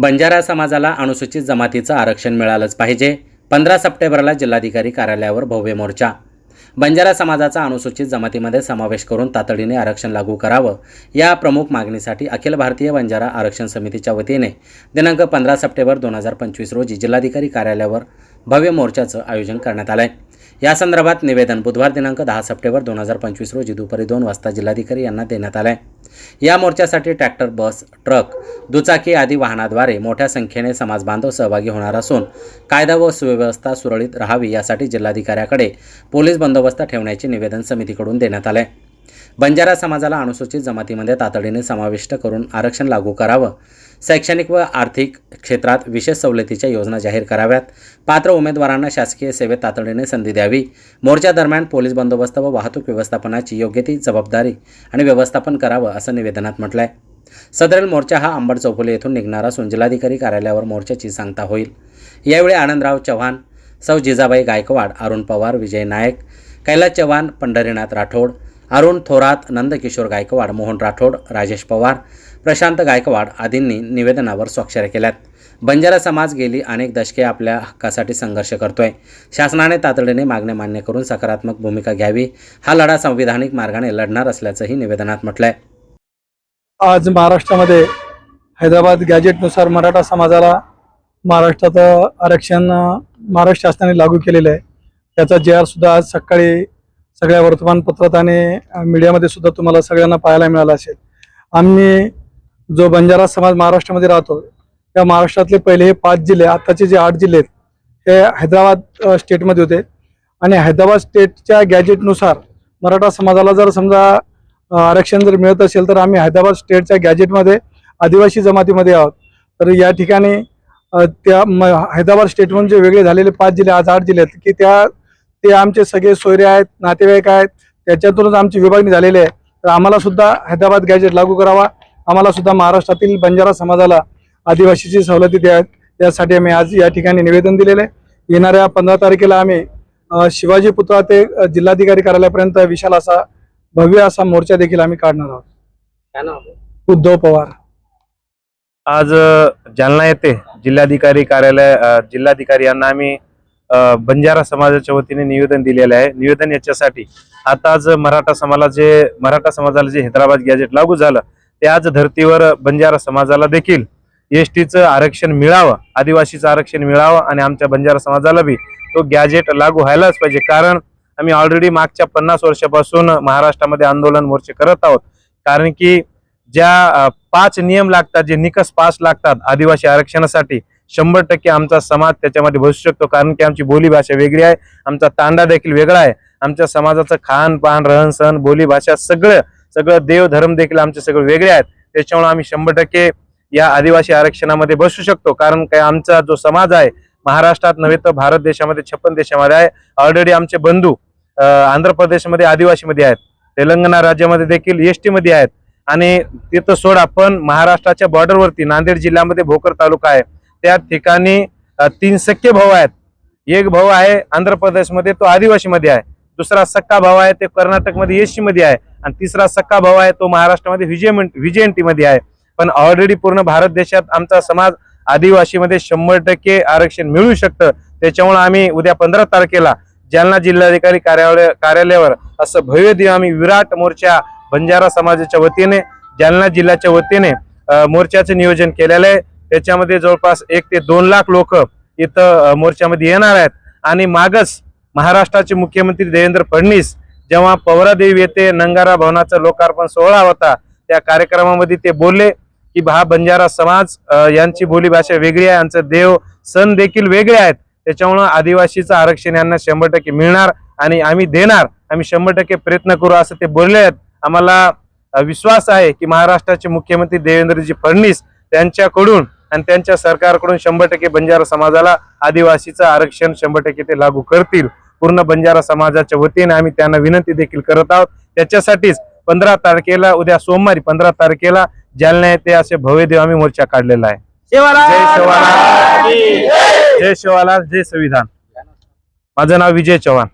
बंजारा समाजाला अनुसूचित जमातीचं आरक्षण मिळालंच पाहिजे. पंधरा सप्टेंबरला जिल्हाधिकारी कार्यालयावर भव्य मोर्चा. बंजारा समाजाचा अनुसूचित जमातीमध्ये समावेश करून तातडीने आरक्षण लागू करावं या प्रमुख मागणीसाठी अखिल भारतीय बंजारा आरक्षण समितीच्या वतीने दिनांक पंधरा सप्टेंबर दोन हजार पंचवीस रोजी जिल्हाधिकारी कार्यालयावर भव्य मोर्चाचं आयोजन करण्यात आलं आहे या संदर्भात निवेदन बुधवार दिनांक दहा सप्टेंबर दोन हजार पंचवीस रोजी दुपारी दोन वाजता जिल्हाधिकारी यांना देण्यात आलं आहे या मोर्चासाठी ट्रॅक्टर बस ट्रक दुचाकी आदी वाहनाद्वारे मोठ्या संख्येने समाजबांधव सहभागी होणार असून कायदा व सुव्यवस्था सुरळीत राहावी यासाठी जिल्हाधिकाऱ्याकडे पोलीस बंदोबस्त ठेवण्याचे निवेदन समितीकडून देण्यात आले बंजारा समाजाला अनुसूचित जमातीमध्ये तातडीने समाविष्ट करून आरक्षण लागू करावं. शैक्षणिक व आर्थिक क्षेत्रात विशेष सवलतीच्या योजना जाहीर कराव्यात. पात्र उमेदवारांना शासकीय सेवेत तातडीने संधी द्यावी. मोर्चा दरम्यान पोलीस बंदोबस्त व वाहतूक व्यवस्थापनाची योग्य ती जबाबदारी आणि व्यवस्थापन करावं असं निवेदनात म्हटलं आहे सदरेल मोर्चा हा अंबड चौफुली येथून निघणार असून जिल्हाधिकारी कार्यालयावर मोर्चाची सांगता होईल. यावेळी आनंदराव चव्हाण सौ जिजाबाई गायकवाड अरुण पवार विजय नायक कैलास चव्हाण पंढरीनाथ राठोड अरुण थोरात नंदकिशोर गायकवाड मोहन राठोड राजेश पवार प्रशांत गायकवाड आदींनी निवेदनावर स्वाक्षऱ्या केल्यात. बंजारा समाज गेली अनेक दशके आपल्या हक्कासाठी संघर्ष करतोय. शासनाने तातडीने मागण्या मान्य करून सकारात्मक भूमिका घ्यावी. हा लढा संविधानिक मार्गाने लढणार असल्याचंही निवेदनात म्हटलंय. आज महाराष्ट्रामध्ये हैदराबाद गॅजेटनुसार मराठा समाजाला महाराष्ट्राचं आरक्षण महाराष्ट्र शासनाने लागू केलेलं आहे. त्याचा जे आर सुद्धा आज सकाळी सगळ्या वर्तमानपत्रात आणि मीडियामध्ये सुद्धा तुम्हाला सगळ्यांना पाहायला मिळालं असेल. आम्ही जो बंजारा समाज महाराष्ट्रामध्ये राहतो त्या महाराष्ट्रातले पहिले हे पाच जिल्हे आत्ताचे जे आठ जिल्हे आहेत हे हैदराबाद स्टेटमध्ये होते. आणि हैदराबाद स्टेटच्या गॅजेटनुसार मराठा समाजाला जर समजा आरक्षण जर मिळत असेल तर आम्ही हैदराबाद स्टेटच्या गॅजेटमध्ये आदिवासी जमातीमध्ये आहोत. तर या ठिकाणी त्या म हैदराबाद स्टेटमधून जे वेगळे झालेले पाच जिल्हे आज आठ जिल्हे आहेत की त्या ते आमचे सगळे सोयरे आहेत नातेवाईक आहेत त्याच्यातूनच आमची विभागणी झालेली आहे. तर आम्हाला सुद्धा हैदराबाद गॅजेट लागू करावा. आम्हाला सुद्धा महाराष्ट्रातील बंजारा समाजाला आदिवासीची सवलती द्या यासाठी आम्ही आज या ठिकाणी निवेदन दिलेलं आहे. येणाऱ्या पंधरा तारखेला आम्ही शिवाजी पुतळा ते जिल्हाधिकारी कार्यालयापर्यंत विशाल असा भव्य असा मोर्चा देखील आम्ही काढणार आहोत. उद्धव पवार. आज जालना येथे जिल्हाधिकारी कार्यालय जिल्हाधिकारी यांना आम्ही बंजारा समाजाच्या वतीने निवेदन दिलेले आहे. निवेदन याच्यासाठी आता आज मराठा समाजाला जे मराठा समाजाला जे हैदराबाद गॅजेट लागू झालं ते आज धर्तीवर बंजारा समाजाला देखील एस टीचं आरक्षण मिळावं आदिवासीचं आरक्षण मिळावं आणि आमच्या बंजारा समाजाला बी तो गॅजेट लागू व्हायलाच पाहिजे. कारण आम्ही ऑलरेडी मागच्या पन्नास वर्षापासून महाराष्ट्रामध्ये आंदोलन मोर्चे करत आहोत. कारण की ज्या पाच नियम लागतात जे निकष पाच लागतात आदिवासी आरक्षणासाठी शंभर टक्के आमचा समाज त्याच्यामध्ये बसू शकतो कारण की आमची बोलीभाषा वेगळी आहे आमचा तांडा देखील वेगळा आहे. आमच्या समाजाचं खान पान रहन सहन सगळं सगळं देव धर्म देखील आमचे सगळे वेगळे आहेत. त्याच्यामुळे आम्ही शंभर टक्के या आदिवासी आरक्षणामध्ये बसू शकतो कारण काय आमचा जो समाज आहे महाराष्ट्रात नव्हे तर भारत देशामध्ये छप्पन देशामध्ये आहे. ऑलरेडी आमचे बंधू आंध्र प्रदेशमध्ये आदिवासीमध्ये आहेत. तेलंगणा राज्यामध्ये देखील एसमध्ये आहेत. आणि तिथं सोडा पण महाराष्ट्राच्या बॉर्डरवरती नांदेड जिल्ह्यामध्ये भोकर तालुका आहे. त्या ठिकाणी तीन सख्खे भाऊ आहेत. एक भाऊ आहे आंध्र प्रदेशमध्ये तो आदिवासीमध्ये आहे. दुसरा सक्का भाऊ आहे ते कर्नाटकमध्ये येशीमध्ये मध्ये आहे. आणि तिसरा सक्का भाऊ आहे तो महाराष्ट्रामध्ये विजय विजयंतीमध्ये आहे. पण ऑलरेडी पूर्ण भारत देशात आमचा समाज आदिवासीमध्ये शंभर टक्के आरक्षण मिळू शकतं. त्याच्यामुळे आम्ही उद्या पंधरा तारखेला जालना जिल्हाधिकारी कार्यालय कार्यालयावर असं भव्य दिव आम्ही विराट मोर्चा बंजारा समाजाच्या वतीने जालना जिल्ह्याच्या वतीने मोर्चाचं नियोजन केलेलं आहे. त्याच्यामध्ये जवळपास एक ते दोन लाख लोक इथं मोर्चामध्ये येणार आहेत. आणि मागच महाराष्ट्राचे मुख्यमंत्री देवेंद्र फडणवीस जेव्हा पवरादेवी येथे नंगारा भवनाचा लोकार्पण सोहळा होता त्या कार्यक्रमामध्ये ते बोलले की हा बंजारा समाज यांची बोलीभाषा वेगळी आहे यांचं देव सण देखील वेगळे आहेत. त्याच्यामुळं आदिवासीचं आरक्षण यांना शंभर टक्के मिळणार आणि आम्ही देणार. आम्ही शंभर टक्के प्रयत्न करू असं ते बोलले आहेत. आम्हाला विश्वास आहे की महाराष्ट्राचे मुख्यमंत्री देवेंद्रजी फडणवीस त्यांच्याकडून आणि त्यांच्या सरकारकडून शंभर टक्के बंजारा समाजाला आदिवासीचं आरक्षण शंभर टक्के ते लागू करतील. पूर्ण बंजारा समाजाच्या वतीने आम्ही त्यांना विनंती देखील करत आहोत. त्याच्यासाठीच पंधरा तारखेला उद्या सोमवारी पंधरा तारखेला जालना येथे असे भव्य देव आम्ही मोर्चा काढलेला आहे. जय जय शिवालाल जय संविधान. माझं नाव विजय चव्हाण.